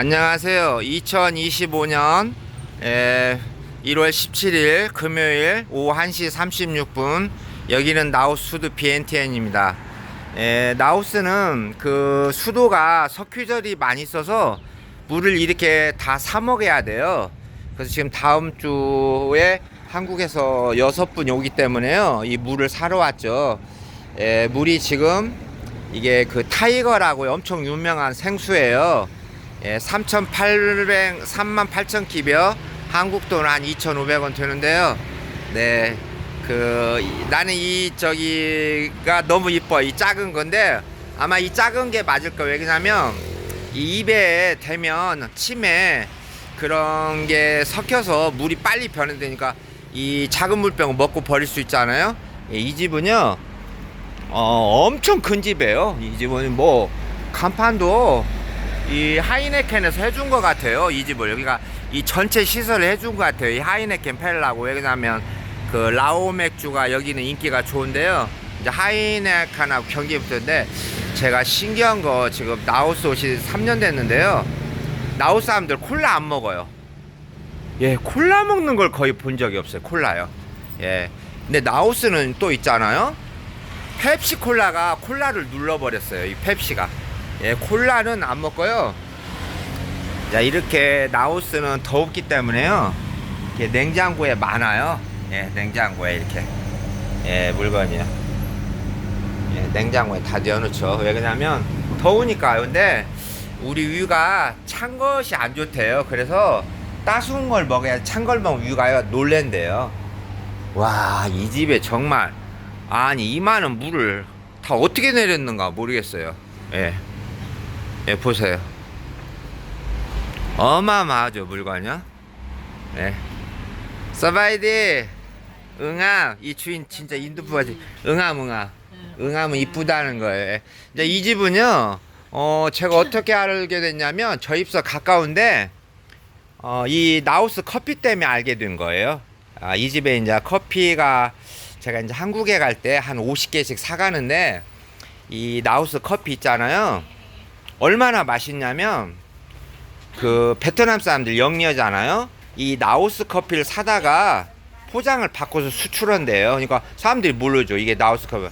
안녕하세요. 2025년 1월 17일 금요일 오후 1시 36분 여기는 나우스 수도 BNTN입니다. 에, 나우스는 그 수도가 석유절이 많이 있어서 물을 이렇게 다 사 먹어야 돼요. 그래서 지금 다음 주에 한국에서 여섯 분이 오기 때문에요. 이 물을 사러 왔죠. 에, 물이 지금 이게 그 타이거라고 엄청 유명한 생수예요. 예, 3,800, 38,000킵이요. 한국 돈한 2,500원 되는데요. 네. 그, 이- 나는 이, 저기가 너무 이뻐. 이 작은 건데, 아마 이 작은 게 맞을 거예요. 왜냐면, 이 입에 대면 침에 그런 게 섞여서 물이 빨리 변해되니까 이 작은 물병을 먹고 버릴 수 있잖아요. 예, 이 집은요, 어, 엄청 큰 집이에요. 이 집은 뭐, 간판도 이 하이네켄에서 해준 것 같아요. 이 집을 여기가 이 전체 시설을 해준 것 같아요. 이 하이네켄 펠라고 왜냐면 그 라오 맥주가 여기는 인기가 좋은데요. 이제 하이네켄하고 경기 붙었는데 제가 신기한 거 지금 나우스 옷이 3년 됐는데요. 나우스 사람들 콜라 안 먹어요. 예, 콜라 먹는 걸 거의 본 적이 없어요. 콜라요. 예. 근데 나우스는 또 있잖아요. 펩시 콜라가 콜라를 눌러버렸어요. 이 펩시가. 예, 콜라는 안 먹고요. 자, 이렇게 나우스는 더웠기 때문에요. 이렇게 냉장고에 많아요. 예, 냉장고에 이렇게. 예, 물건이요. 예, 냉장고에 다 넣어놓죠. 왜 그러냐면 더우니까요. 근데 우리 우유가 찬 것이 안 좋대요. 그래서 따스운 걸 먹어야 찬 걸 먹으면 우유가 놀랜대요. 와, 이 집에 정말 아니 이만한 물을 다 어떻게 내렸는가 모르겠어요. 예. 예, 보세요. 어마어마하죠, 물건이요. 예. 서바이디, 응암, 이 주인 진짜 인도 부하지. 응암, 응암. 응암은 이쁘다는 거예요. 예. 이제 이 집은요, 어, 제가 어떻게 알게 됐냐면, 저 입서 가까운데, 어, 이 나우스 커피 때문에 알게 된 거예요. 아, 이 집에 이제 커피가 제가 이제 한국에 갈 때 한 50개씩 사가는데, 이 나우스 커피 있잖아요. 얼마나 맛있냐면 그 베트남 사람들 영리하잖아요. 이 나우스 커피를 사다가 포장을 바꿔서 수출한대요. 그러니까 사람들이 모르죠. 이게 나우스 커피.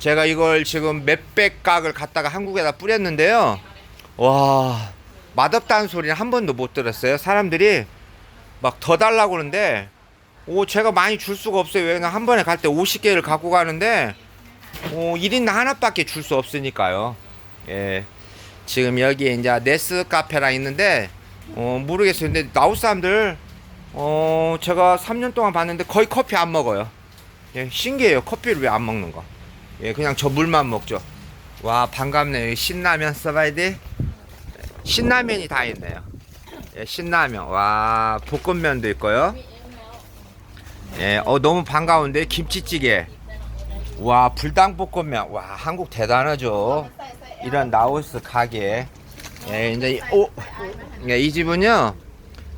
제가 이걸 지금 몇백 각을 갖다가 한국에다 뿌렸는데요. 와 맛없다는 소리는 한 번도 못 들었어요. 사람들이 막 더 달라고 그러는데 오 제가 많이 줄 수가 없어요. 왜냐면 한 번에 갈 때 50개를 갖고 가는데 오 1인 하나밖에 줄 수 없으니까요. 예. 지금 여기에 이제 네스 카페라 있는데 어 모르겠어요. 근데 나우 사람들 어 제가 3년 동안 봤는데 거의 커피 안 먹어요. 예, 신기해요. 커피를 왜 안 먹는 거? 예, 그냥 저 물만 먹죠. 와 반갑네요. 신라면 써봐야지. 신라면이 다 있네요. 예, 신라면. 와 볶음면도 있고요. 예, 어 너무 반가운데 김치찌개. 와 불닭 볶음면. 와 한국 대단하죠. 이런 나우스 가게. 예, 이제 이, 오, 예, 이 집은요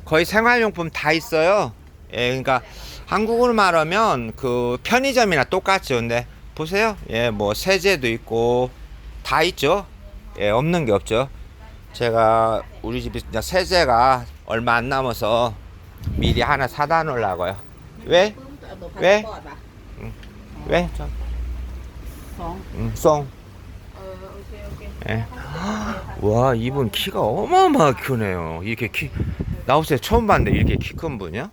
거의 생활용품 다 있어요. 예, 그러니까 한국으로 말하면 그 편의점이나 똑같죠. 근데 보세요. 예, 뭐 세제도 있고 다 있죠. 예, 없는 게 없죠. 제가 우리 집에 이제 세제가 얼마 안 남아서 미리 하나 사다 놓으려고요. 왜? 왜? 왜? 저, Không. 음, 송. 예. 와 이분 키가 어마어마하게 크네요. 이렇게 키 나우스에 처음 봤는데 이렇게 키 큰 분이야?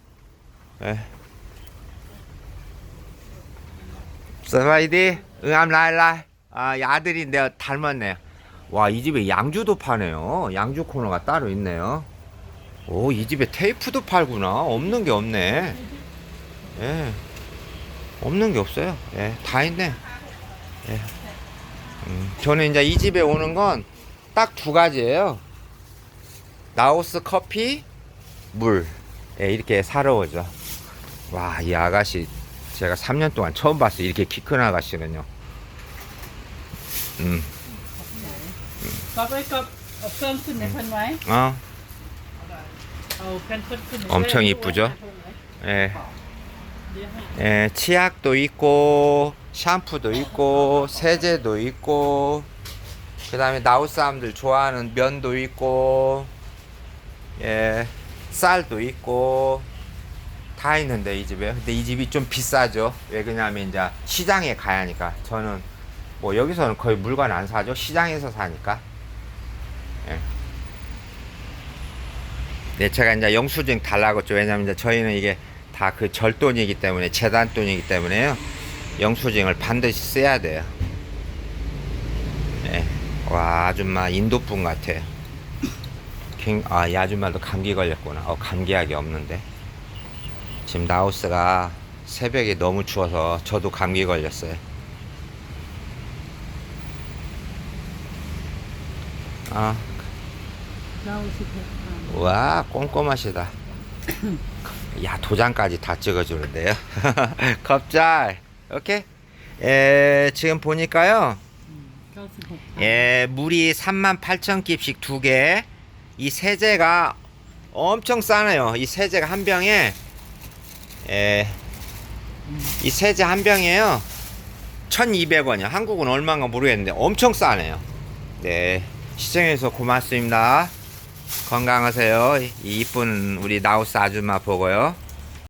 예. 서바이디 응암 라일라. 아이 아들이 내가 닮았네. 와 이 집에 양주도 파네요. 양주 코너가 따로 있네요. 오 이 집에 테이프도 팔구나. 없는 게 없네. 예. 없는 게 없어요. 예다 있네. 예. 음, 저는 이제 이 집에 오는 건 딱 두 가지예요. 나우스 커피, 물. 예, 이렇게 사러 오죠. 와, 이 아가씨 제가 3년 동안 처음 봤어요. 이렇게 키 큰 아가씨는요. 음, Có với có ở cơmขึ้นในพันไว้ 어,เอาแพนเพิร์สขึ้นใน 엄청 이쁘죠? 예. 예, 치약도 있고, 샴푸도 있고, 세제도 있고, 그 다음에 나우 사람들 좋아하는 면도 있고, 예, 쌀도 있고 다 있는데 이 집에. 근데 이 집이 좀 비싸죠. 왜 그러냐면 이제 시장에 가야 하니까. 저는 뭐 여기서는 거의 물건 안 사죠. 시장에서 사니까. 예. 네, 제가 이제 영수증 달라고 했죠. 왜냐면 이제 저희는 이게 다 그 절돈이기 때문에 재단 돈이기 때문에요. 영수증을 반드시 써야 돼요. 예. 와, 아줌마 인도분 같아요. 굉- 아, 이 아줌마도 감기 걸렸구나. 어, 감기약이 없는데. 지금 라오스가 새벽에 너무 추워서 저도 감기 걸렸어요. 아. 와, 꼼꼼하시다. 야, 도장까지 다 찍어주는데요. 겁잘. 오케이. 에, 지금 보니까요. 예, 물이 38,000깁씩 두 개. 이 세제가 엄청 싸네요. 이 세제가 한 병에 예. 이 세제 한 병에요. 1,200원이요. 한국은 얼마인가 모르겠는데 엄청 싸네요. 네. 시청해주셔서 고맙습니다. 건강하세요. 이 이쁜 우리 나우스 아줌마 보고요.